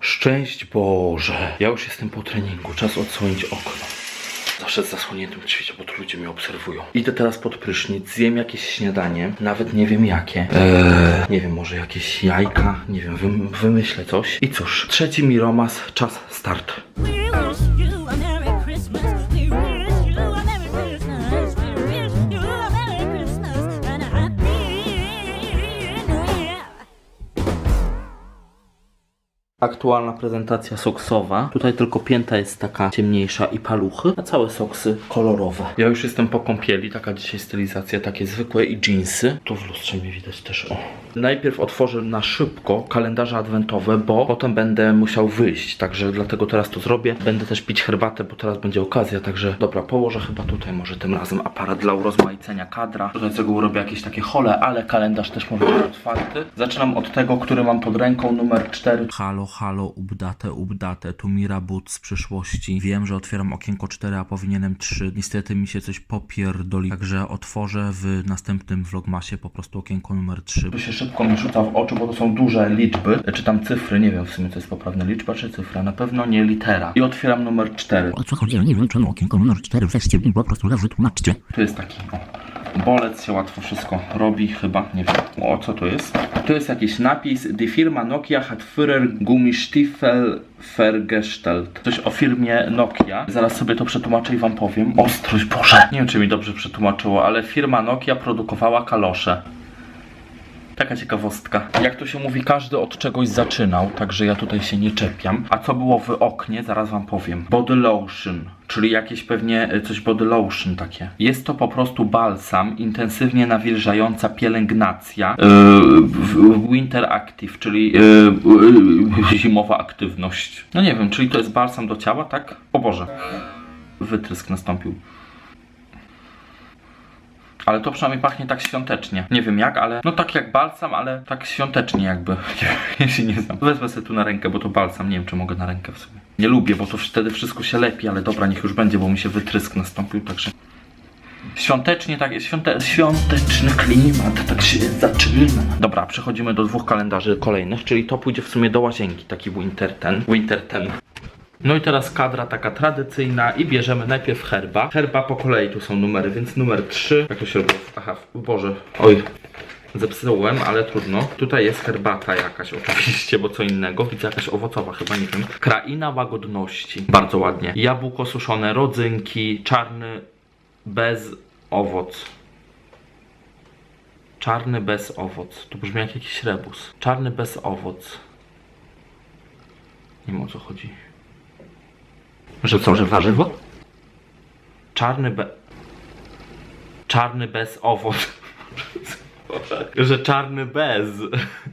Szczęść Boże. Ja już jestem po treningu, czas odsłonić okno. Zawsze z zasłoniętym świecie, bo tu ludzie mnie obserwują. Idę teraz pod prysznic, zjem jakieś śniadanie, nawet nie wiem jakie. Eee, nie wiem, może jakieś jajka, nie wiem, wym wymyślę coś. I cóż, trzeci Miromas, czas start. Aktualna prezentacja soksowa. Tutaj tylko pięta jest taka ciemniejsza i paluchy, a całe soksy kolorowe. Ja już jestem po kąpieli, taka dzisiaj stylizacja, takie zwykłe i jeansy. Tu w lustrze mnie widać też, o. Najpierw otworzę na szybko kalendarze adwentowe, bo potem będę musiał wyjść, także dlatego teraz to zrobię. Będę też pić herbatę, bo teraz będzie okazja, także dobra, położę chyba tutaj może tym razem aparat dla urozmaicenia kadra. Tutaj z tego urobię jakieś takie hole, ale kalendarz też może być otwarty. Zaczynam od tego, który mam pod ręką, numer 4. Halo, halo, ubdate, ubdate, tu Mira But z przyszłości. Wiem, że otwieram okienko 4, a powinienem 3. Niestety mi się coś popierdoli, także otworzę w następnym vlogmasie po prostu okienko numer 3. To się szybko mi rzuca w oczy, bo to są duże liczby, czy tam cyfry, nie wiem w sumie to jest poprawna liczba czy cyfra, na pewno nie litera. I otwieram numer 4. O co chodzi? Ja nie wiem, czemu okienko numer 4 weźcie mi po prostu leży, tłumaczcie. Tu jest taki o, bolec, się łatwo wszystko robi, chyba, nie wiem. O, co to jest? Tu jest jakiś napis, die Firma Nokia hat Führer Gummistiefel vergestellt. Coś o firmie Nokia. Zaraz sobie to przetłumaczę i wam powiem. Ostrość, Boże! Nie wiem, czy mi dobrze przetłumaczyło, ale firma Nokia produkowała kalosze. Taka ciekawostka. Jak to się mówi, każdy od czegoś zaczynał, także ja tutaj się nie czepiam. A co było w oknie, zaraz wam powiem. Body lotion, czyli jakieś pewnie e, coś body lotion takie. Jest to po prostu balsam, intensywnie nawilżająca pielęgnacja. Yy, winter active, czyli yy, yy, zimowa aktywność. No nie wiem, czyli to jest balsam do ciała, tak? O Boże. Wytrysk nastąpił. Ale to przynajmniej pachnie tak świątecznie. Nie wiem jak, ale no tak jak balsam, ale tak świątecznie jakby. Ja się nie znam. Wezmę sobie tu na rękę, bo to balsam. Nie wiem, czy mogę na rękę w sumie. Nie lubię, bo to wtedy wszystko się lepi, ale dobra, niech już będzie, bo mi się wytrysk nastąpił, także... Świątecznie, tak, świąte, świąteczny klimat, tak się zaczyna. Dobra, przechodzimy do dwóch kalendarzy kolejnych, czyli to pójdzie w sumie do łazienki, taki winter ten, winter ten. No i teraz kadra taka tradycyjna i bierzemy najpierw herba. Herba po kolei tu są numery, więc numer 3. Jak to się robi? Aha, Boże. Oj. Zepsułem, ale trudno. Tutaj jest herbata jakaś oczywiście, bo co innego. Widzę jakaś owocowa chyba, nie wiem. Kraina łagodności. Bardzo ładnie. Jabłko suszone, rodzynki, czarny bez owoc. Czarny bez owoc. To brzmi jak jakiś rebus. Czarny bez owoc. Nie wiem o co chodzi. Że co, że warzywo? Czarny be... Czarny bez owoc. Że czarny bez.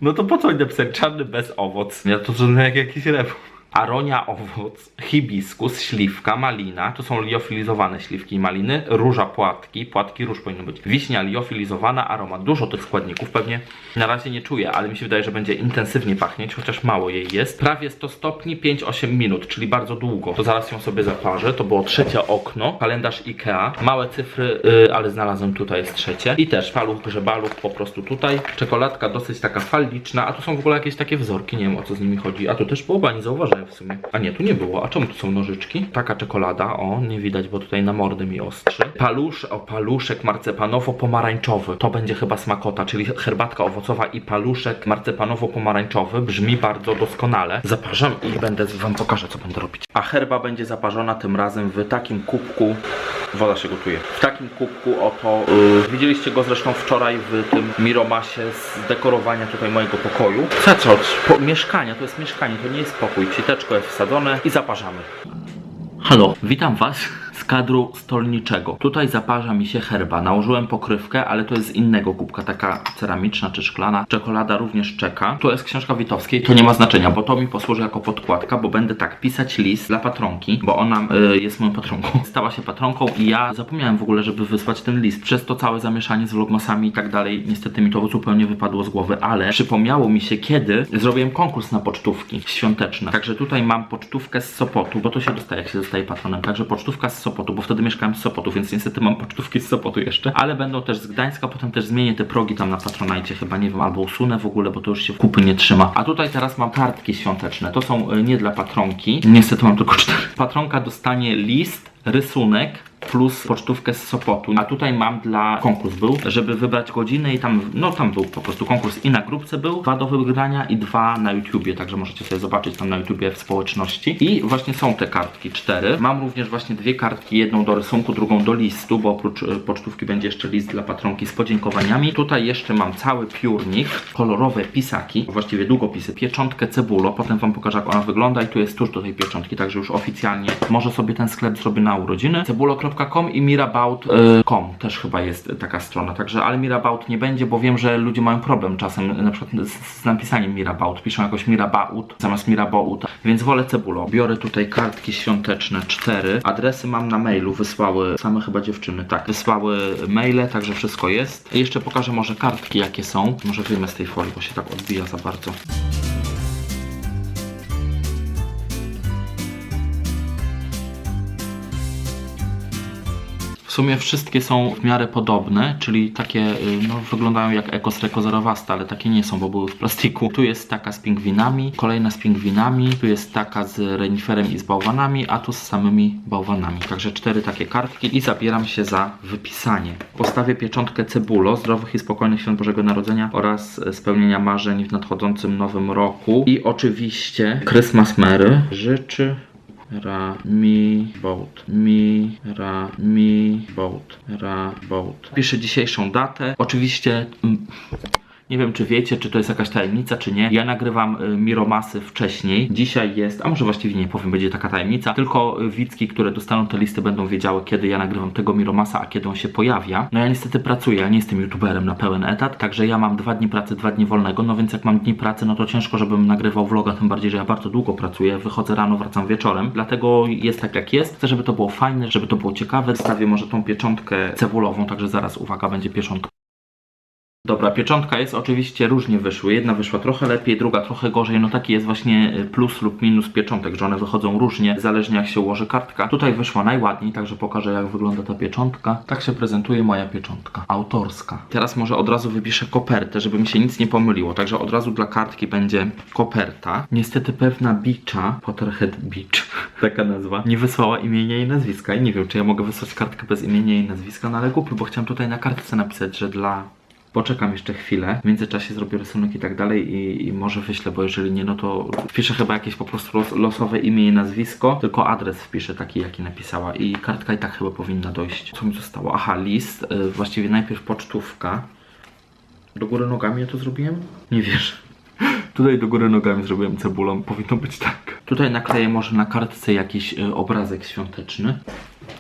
No to po co oni napisali czarny bez owoc? Ja to brzmi jak jakiś rep. Aronia owoc, hibiskus, śliwka, malina, to są liofilizowane śliwki i maliny, róża płatki, płatki róż powinno być, wiśnia liofilizowana, aromat, dużo tych składników, pewnie na razie nie czuję, ale mi się wydaje, że będzie intensywnie pachnieć, chociaż mało jej jest. Prawie 100 stopni, 5-8 minut, czyli bardzo długo. To zaraz ją sobie zaparzę, to było trzecie okno, kalendarz Ikea, małe cyfry, yy, ale znalazłem tutaj jest trzecie. I też paluch, grzebaluch po prostu tutaj, czekoladka dosyć taka faliczna, a tu są w ogóle jakieś takie wzorki, nie wiem o co z nimi chodzi, a tu też było, nie zauważyłem w sumie. A nie, tu nie było, a czemu tu są nożyczki? Taka czekolada, o, nie widać, bo tutaj na mordy mi ostrzy. Palusz, o, paluszek marcepanowo-pomarańczowy, to będzie chyba smakota, czyli herbatka owocowa i paluszek marcepanowo-pomarańczowy, brzmi bardzo doskonale. Zaparzam i będę, wam pokażę, co będę robić. A herba będzie zaparzona tym razem w takim kubku, woda się gotuje, w takim kubku oto, yy, widzieliście go zresztą wczoraj w tym Miromasie z dekorowania tutaj mojego pokoju. Co, co, po, mieszkania, to jest mieszkanie, to nie jest pokój, siteczko jest wsadzone i zaparzamy. Halo, witam Was kadru stolniczego. Tutaj zaparza mi się herba. Nałożyłem pokrywkę, ale to jest z innego kubka, taka ceramiczna czy szklana. Czekolada również czeka. To jest książka Witowskiej, to nie ma znaczenia, bo to mi posłuży jako podkładka, bo będę tak pisać list dla patronki, bo ona y, jest moją patronką. Stała się patronką i ja zapomniałem w ogóle, żeby wysłać ten list. Przez to całe zamieszanie z vlogmasami i tak dalej, niestety mi to zupełnie wypadło z głowy, ale przypomniało mi się, kiedy zrobiłem konkurs na pocztówki świąteczne. Także tutaj mam pocztówkę z Sopotu, bo to się dostaje, jak się zostaje patronem. Także pocztówka z Sopotu, bo wtedy mieszkałem w Sopotu, więc niestety mam pocztówki z Sopotu jeszcze, ale będą też z Gdańska, potem też zmienię te progi tam na Patronite, chyba nie wiem, albo usunę w ogóle, bo to już się w kupy nie trzyma. A tutaj teraz mam kartki świąteczne, to są y, nie dla patronki, niestety mam tylko cztery. Patronka dostanie list, rysunek, plus pocztówkę z Sopotu. A tutaj mam dla konkurs był, żeby wybrać godzinę i tam, no tam był po prostu konkurs i na grupce był, dwa do wygrania i dwa na YouTubie, także możecie sobie zobaczyć tam na YouTubie w społeczności. I właśnie są te kartki, cztery. Mam również właśnie dwie kartki, jedną do rysunku, drugą do listu, bo oprócz y, pocztówki będzie jeszcze list dla patronki z podziękowaniami. Tutaj jeszcze mam cały piórnik, kolorowe pisaki, właściwie długopisy, pieczątkę cebulo, potem wam pokażę jak ona wygląda i tu jest tuż do tej pieczątki, także już oficjalnie może sobie ten sklep zrobię na urodziny. cebulo.com i mirabout.com też chyba jest taka strona, także ale mirabout nie będzie, bo wiem, że ludzie mają problem czasem na przykład z, z napisaniem mirabout, piszą jakoś mirabout zamiast mirabout, więc wolę cebulo. Biorę tutaj kartki świąteczne, cztery, adresy mam na mailu, wysłały same chyba dziewczyny, tak, wysłały maile, także wszystko jest. I jeszcze pokażę może kartki jakie są, może wyjmę z tej folii, bo się tak odbija za bardzo. W sumie wszystkie są w miarę podobne, czyli takie y, no, wyglądają jak Ecos Reco Zerowasta, ale takie nie są, bo były w plastiku. Tu jest taka z pingwinami, kolejna z pingwinami, tu jest taka z reniferem i z bałwanami, a tu z samymi bałwanami. Także cztery takie kartki i zabieram się za wypisanie. Postawię pieczątkę cebulo, zdrowych i spokojnych świąt Bożego Narodzenia oraz spełnienia marzeń w nadchodzącym nowym roku. I oczywiście Christmas Mary życzy Ra, mi, boat, mi, ra, mi, boat, ra, boat. Piszę dzisiejszą datę. Oczywiście. mm, Nie wiem, czy wiecie, czy to jest jakaś tajemnica, czy nie. Ja nagrywam y, Miromasy wcześniej. Dzisiaj jest, a może właściwie nie powiem, będzie taka tajemnica. Tylko y, widzki, które dostaną te listy, będą wiedziały, kiedy ja nagrywam tego Miromasa, a kiedy on się pojawia. No ja niestety pracuję, ja nie jestem youtuberem na pełen etat, także ja mam dwa dni pracy, dwa dni wolnego. No więc jak mam dni pracy, no to ciężko, żebym nagrywał vloga, tym bardziej, że ja bardzo długo pracuję. Wychodzę rano, wracam wieczorem. Dlatego jest tak, jak jest. Chcę, żeby to było fajne, żeby to było ciekawe. Stawię może tą pieczątkę cebulową, także zaraz, uwaga, będzie pieczątka. Dobra, pieczątka jest oczywiście różnie wyszły. Jedna wyszła trochę lepiej, druga trochę gorzej. No taki jest właśnie y, plus lub minus pieczątek, że one wychodzą różnie, zależnie jak się ułoży kartka. Tutaj wyszła najładniej, także pokażę jak wygląda ta pieczątka. Tak się prezentuje moja pieczątka, autorska. Teraz może od razu wypiszę kopertę, żeby mi się nic nie pomyliło. Także od razu dla kartki będzie koperta. Niestety pewna bicza, Potterhead Beach, taka nazwa, nie wysłała imienia i nazwiska. I nie wiem, czy ja mogę wysłać kartkę bez imienia i nazwiska, no ale głupio, bo chciałem tutaj na kartce napisać, że dla Poczekam jeszcze chwilę, w międzyczasie zrobię rysunek i tak dalej i, i może wyślę, bo jeżeli nie, no to wpiszę chyba jakieś po prostu los, losowe imię i nazwisko, tylko adres wpiszę taki, jaki napisała i kartka i tak chyba powinna dojść. Co mi zostało? Aha, list, y, właściwie najpierw pocztówka. Do góry nogami ja to zrobiłem? Nie wiesz. Tutaj do góry nogami zrobiłem cebulą, powinno być tak. Tutaj nakleję może na kartce jakiś y, obrazek świąteczny.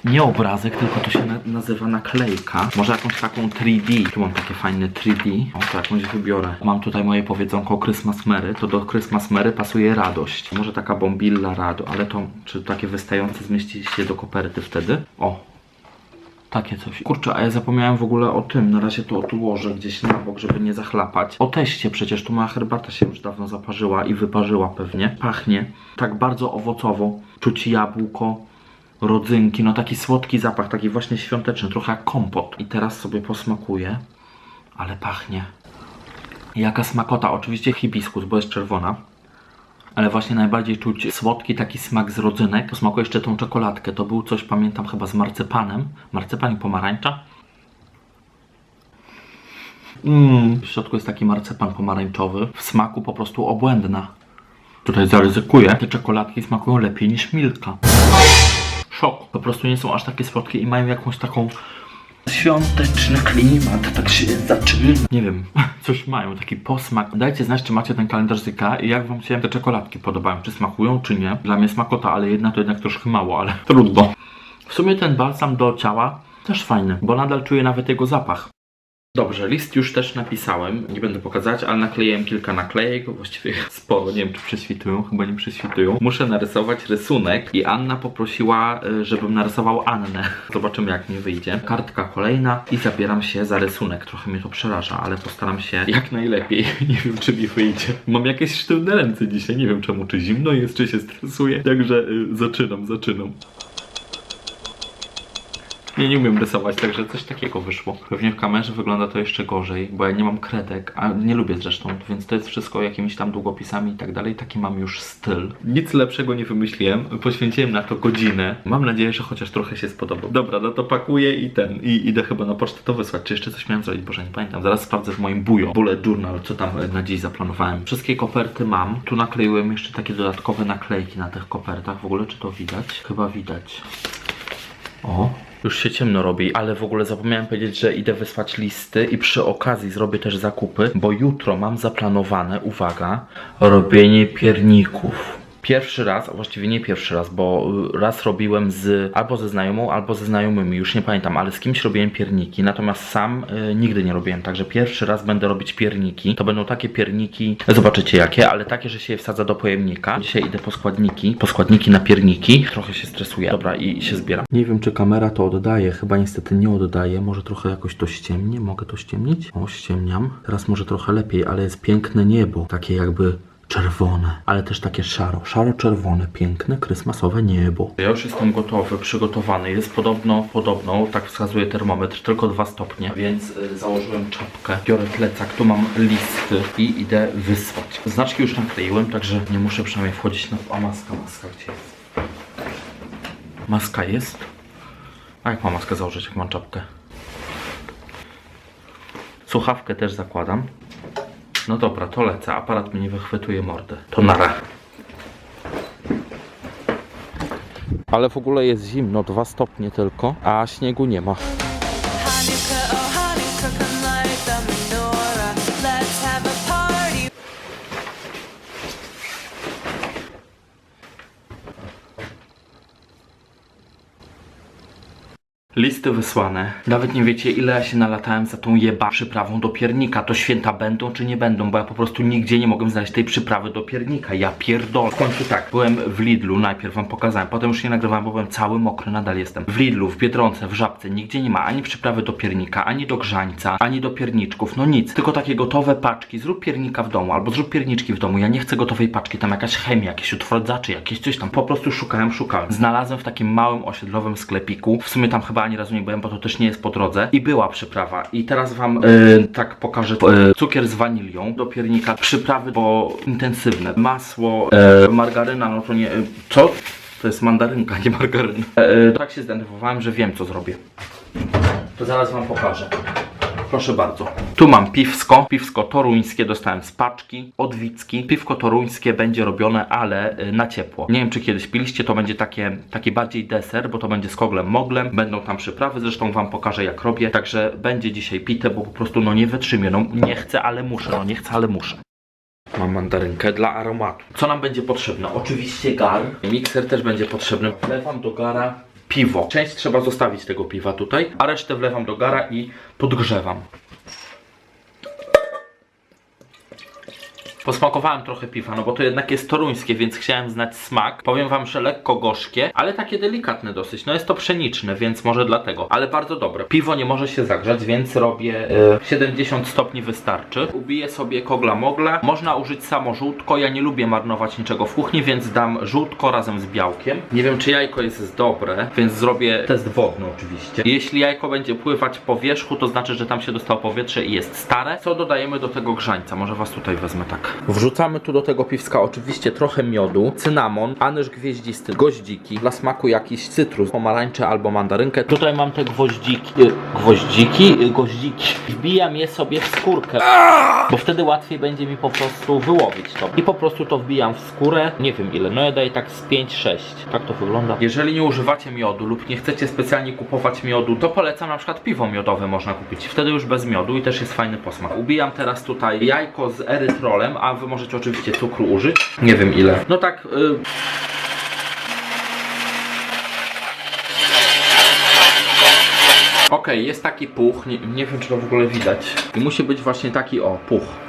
Nie obrazek, tylko to się na nazywa naklejka. Może jakąś taką 3D. Tu mam takie fajne 3D. O, to jakąś wybiorę. Mam tutaj moje powiedzonko Christmas Mary. To do Christmas Mary pasuje radość. Może taka bombilla rado, ale to czy takie wystające zmieści się do koperty wtedy? O, takie coś. Kurczę, a ja zapomniałem w ogóle o tym. Na razie to odłożę gdzieś na bok, żeby nie zachlapać. O teście przecież, tu moja herbata się już dawno zaparzyła i wyparzyła pewnie. Pachnie tak bardzo owocowo. Czuć jabłko, rodzynki, no taki słodki zapach, taki właśnie świąteczny, trochę jak kompot. I teraz sobie posmakuję, ale pachnie. Jaka smakota, oczywiście hibiskus, bo jest czerwona. Ale właśnie najbardziej czuć słodki taki smak z rodzynek. Posmakuję jeszcze tą czekoladkę. To był coś, pamiętam, chyba z marcepanem. Marcepan i pomarańcza. Mmm, w środku jest taki marcepan pomarańczowy. W smaku po prostu obłędna. Tutaj zaryzykuję. Te czekoladki smakują lepiej niż Milka. Szok. Po prostu nie są aż takie słodkie i mają jakąś taką świąteczny klimat, tak się zaczyna. Nie wiem, coś mają, taki posmak. Dajcie znać, czy macie ten kalendarz Zyka i jak wam się te czekoladki podobają, czy smakują, czy nie. Dla mnie smakota, ale jedna to jednak troszkę mało, ale trudno. W sumie ten balsam do ciała też fajny, bo nadal czuję nawet jego zapach. Dobrze, list już też napisałem, nie będę pokazać, ale nakleiłem kilka naklejek, właściwie sporo, nie wiem czy prześwitują, chyba nie prześwitują. Muszę narysować rysunek i Anna poprosiła, y, żebym narysował Annę. Zobaczymy jak mi wyjdzie. Kartka kolejna i zabieram się za rysunek. Trochę mnie to przeraża, ale postaram się jak najlepiej. Nie wiem czy mi wyjdzie. Mam jakieś sztywne ręce dzisiaj, nie wiem czemu, czy zimno jest, czy się stresuję. Także y, zaczynam, zaczynam. Ja nie umiem rysować, także coś takiego wyszło. Pewnie w kamerze wygląda to jeszcze gorzej, bo ja nie mam kredek, a nie lubię zresztą, więc to jest wszystko jakimiś tam długopisami i tak dalej. Taki mam już styl. Nic lepszego nie wymyśliłem. Poświęciłem na to godzinę. Mam nadzieję, że chociaż trochę się spodobał. Dobra, no to pakuję i ten. I idę chyba na pocztę to wysłać. Czy jeszcze coś miałem zrobić? Boże, nie pamiętam. Zaraz sprawdzę w moim bujo. Bullet journal, co tam na dziś zaplanowałem. Wszystkie koperty mam. Tu nakleiłem jeszcze takie dodatkowe naklejki na tych kopertach. W ogóle czy to widać? Chyba widać. O, już się ciemno robi, ale w ogóle zapomniałem powiedzieć, że idę wysłać listy i przy okazji zrobię też zakupy, bo jutro mam zaplanowane, uwaga, robienie pierników. Pierwszy raz, a właściwie nie pierwszy raz, bo y, raz robiłem z albo ze znajomą, albo ze znajomymi, już nie pamiętam, ale z kimś robiłem pierniki, natomiast sam y, nigdy nie robiłem, także pierwszy raz będę robić pierniki. To będą takie pierniki, zobaczycie jakie, ale takie, że się je wsadza do pojemnika. Dzisiaj idę po składniki, po składniki na pierniki. Trochę się stresuję. Dobra, i się zbieram. Nie wiem, czy kamera to oddaje, chyba niestety nie oddaje. Może trochę jakoś to ściemnie, mogę to ściemnić? O, ściemniam. Teraz może trochę lepiej, ale jest piękne niebo, takie jakby czerwone, ale też takie szaro, szaro-czerwone, piękne, krysmasowe niebo. Ja już jestem gotowy, przygotowany. Jest podobno, podobno, tak wskazuje termometr, tylko 2 stopnie, więc y, założyłem czapkę, biorę plecak, tu mam listy i idę wysłać. Znaczki już nakleiłem, także nie muszę przynajmniej wchodzić na... A maska, maska gdzie jest? Maska jest? A jak mam maskę założyć, jak mam czapkę? Słuchawkę też zakładam. No dobra, to lecę. Aparat mi nie wychwytuje mordę. To nara. Ale w ogóle jest zimno, 2 stopnie tylko, a śniegu nie ma. Listy wysłane. Nawet nie wiecie, ile ja się nalatałem za tą jeba przyprawą do piernika. To święta będą czy nie będą, bo ja po prostu nigdzie nie mogłem znaleźć tej przyprawy do piernika. Ja pierdolę. W końcu tak, byłem w Lidlu, najpierw wam pokazałem, potem już nie nagrywałem, bo byłem cały mokry, nadal jestem. W Lidlu, w Biedronce, w Żabce, nigdzie nie ma ani przyprawy do piernika, ani do grzańca, ani do pierniczków, no nic. Tylko takie gotowe paczki. Zrób piernika w domu, albo zrób pierniczki w domu. Ja nie chcę gotowej paczki, tam jakaś chemia, jakieś utwardzacze, jakieś coś tam. Po prostu szukałem, szukałem. Znalazłem w takim małym osiedlowym sklepiku. W sumie tam chyba ani razu nie byłem, bo to też nie jest po drodze. I była przyprawa. I teraz wam e, tak pokażę. E, cukier z wanilią do piernika, przyprawy, bo intensywne. Masło, e, margaryna, no to nie... E, co? To jest mandarynka, nie margaryna. E, tak się zdenerwowałem, że wiem co zrobię. To zaraz wam pokażę. Proszę bardzo. Tu mam piwsko. Piwsko toruńskie dostałem z paczki. Odwicki. Piwko toruńskie będzie robione, ale y, na ciepło. Nie wiem, czy kiedyś piliście. To będzie takie, taki bardziej deser, bo to będzie z koglem moglem. Będą tam przyprawy. Zresztą wam pokażę, jak robię. Także będzie dzisiaj pite, bo po prostu no nie wytrzymię. No nie chcę, ale muszę. No nie chcę, ale muszę. Mam mandarynkę dla aromatu. Co nam będzie potrzebne? Oczywiście gar. Mikser też będzie potrzebny. Wlewam do gara piwo. Część trzeba zostawić tego piwa tutaj, a resztę wlewam do gara i podgrzewam. Posmakowałem trochę piwa, no bo to jednak jest toruńskie, więc chciałem znać smak. Powiem wam, że lekko gorzkie, ale takie delikatne dosyć. No jest to pszeniczne, więc może dlatego, ale bardzo dobre. Piwo nie może się zagrzać, więc robię e, 70 stopni wystarczy. Ubiję sobie kogla mogla. Można użyć samo żółtko. Ja nie lubię marnować niczego w kuchni, więc dam żółtko razem z białkiem. Nie wiem, czy jajko jest dobre, więc zrobię test wodny oczywiście. Jeśli jajko będzie pływać po wierzchu, to znaczy, że tam się dostało powietrze i jest stare. Co dodajemy do tego grzańca? Może was tutaj wezmę tak. Wrzucamy tu do tego piwska oczywiście trochę miodu, cynamon, anyż gwieździsty, goździki, dla smaku jakiś cytrus, pomarańcze albo mandarynkę. Tutaj mam te gwoździki, y, gwoździki, y, goździki. Wbijam je sobie w skórkę, bo wtedy łatwiej będzie mi po prostu wyłowić to. I po prostu to wbijam w skórę, nie wiem ile, no ja daję tak z 5-6. Tak to wygląda. Jeżeli nie używacie miodu lub nie chcecie specjalnie kupować miodu, to polecam na przykład piwo miodowe można kupić. Wtedy już bez miodu i też jest fajny posmak. Ubijam teraz tutaj jajko z erytrolem, a wy możecie oczywiście cukru użyć. Nie wiem ile. No tak... Y Okej, jest taki puch, nie, nie wiem czy to w ogóle widać. I musi być właśnie taki o, puch.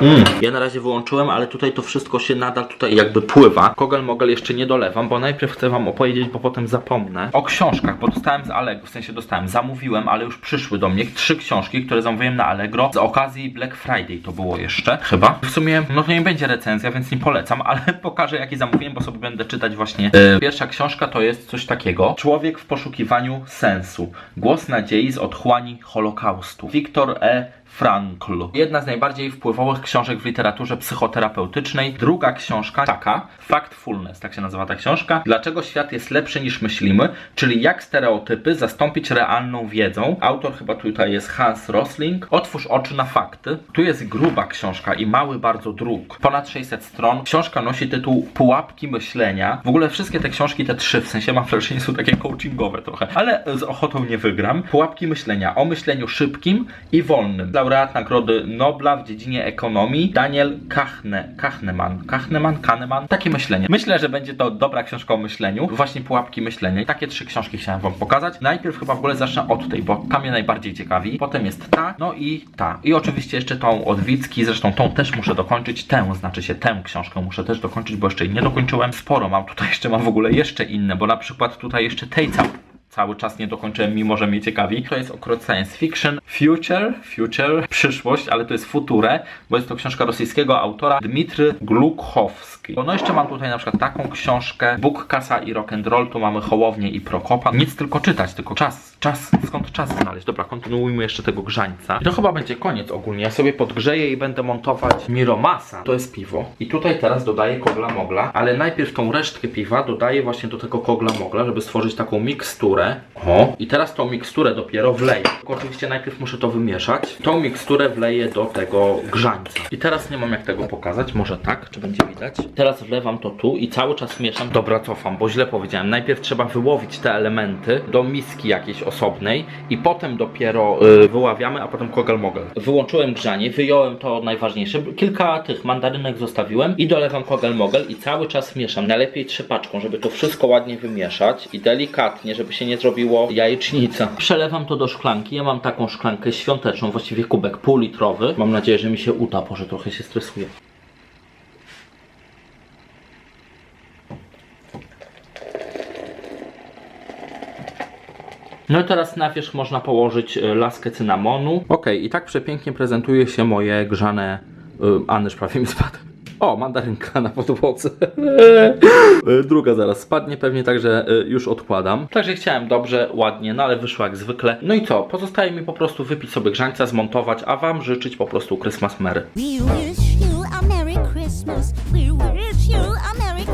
Mm. Ja na razie wyłączyłem, ale tutaj to wszystko się nadal tutaj jakby pływa. Kogel mogel jeszcze nie dolewam, bo najpierw chcę wam opowiedzieć, bo potem zapomnę. O książkach, bo dostałem z Allegro, w sensie dostałem, zamówiłem, ale już przyszły do mnie trzy książki, które zamówiłem na Allegro z okazji Black Friday to było jeszcze, chyba. W sumie, no to nie będzie recenzja, więc nie polecam, ale pokażę jakie zamówiłem, bo sobie będę czytać właśnie. E, pierwsza książka to jest coś takiego. Człowiek w poszukiwaniu sensu. Głos nadziei z otchłani Holokaustu. Wiktor E. Frankl. Jedna z najbardziej wpływowych książek w literaturze psychoterapeutycznej. Druga książka taka, Factfulness, tak się nazywa ta książka. Dlaczego świat jest lepszy niż myślimy, czyli jak stereotypy zastąpić realną wiedzą. Autor chyba tutaj jest Hans Rosling. Otwórz oczy na fakty. Tu jest gruba książka i mały bardzo druk. Ponad 600 stron. Książka nosi tytuł Pułapki myślenia. W ogóle wszystkie te książki, te trzy, w sensie mam wrażenie, są takie coachingowe trochę, ale z ochotą nie wygram. Pułapki myślenia o myśleniu szybkim i wolnym. Laureat Nagrody Nobla w dziedzinie ekonomii Daniel Kachne, Kahneman. Kahneman? Kahneman? Takie myślenie. Myślę, że będzie to dobra książka o myśleniu. Właśnie pułapki myślenia. Takie trzy książki chciałem wam pokazać. Najpierw chyba w ogóle zacznę od tej, bo ta mnie najbardziej ciekawi. Potem jest ta, no i ta. I oczywiście jeszcze tą od Wicki, zresztą tą też muszę dokończyć. Tę, znaczy się tę książkę muszę też dokończyć, bo jeszcze jej nie dokończyłem. Sporo mam tutaj jeszcze, mam w ogóle jeszcze inne, bo na przykład tutaj jeszcze tej całej cały czas nie dokończyłem, mimo że mnie ciekawi. To jest akurat science fiction. Future, future, przyszłość, ale to jest future, bo jest to książka rosyjskiego autora Dmitry Gluchowski. No jeszcze mam tutaj na przykład taką książkę Bóg, Kasa i Rock'n'Roll. Tu mamy Hołownię i Prokopa. Nic tylko czytać, tylko czas, czas, skąd czas znaleźć. Dobra, kontynuujmy jeszcze tego grzańca. I to chyba będzie koniec ogólnie. Ja sobie podgrzeję i będę montować Miromasa. To jest piwo. I tutaj teraz dodaję kogla mogla, ale najpierw tą resztkę piwa dodaję właśnie do tego kogla mogla, żeby stworzyć taką miksturę. O, i teraz tą miksturę dopiero wleję. Tylko oczywiście najpierw muszę to wymieszać. Tą miksturę wleję do tego grzańca. I teraz nie mam jak tego pokazać, może tak, czy będzie widać. Teraz wlewam to tu i cały czas mieszam. Dobra, cofam, bo źle powiedziałem. Najpierw trzeba wyłowić te elementy do miski jakiejś osobnej i potem dopiero y, wyławiamy, a potem kogel mogel. Wyłączyłem grzanie, wyjąłem to najważniejsze. Kilka tych mandarynek zostawiłem i dolewam kogel mogel i cały czas mieszam. Najlepiej trzepaczką, żeby to wszystko ładnie wymieszać i delikatnie, żeby się nie zrobiło jajecznica. Przelewam to do szklanki. Ja mam taką szklankę świąteczną, właściwie kubek półlitrowy. Mam nadzieję, że mi się uda, bo że trochę się stresuję. No i teraz na wierzch można położyć e, laskę cynamonu. Ok, i tak przepięknie prezentuje się moje grzane... Y, Anyż prawie mi spadł. O, mandarynka na podłodze. E, Druga zaraz spadnie pewnie, także e, już odkładam. Także chciałem dobrze, ładnie, no ale wyszło jak zwykle. No i co? Pozostaje mi po prostu wypić sobie grzańca, zmontować, a wam życzyć po prostu Christmas Merry. We wish you a Merry Christmas. We wish you a Merry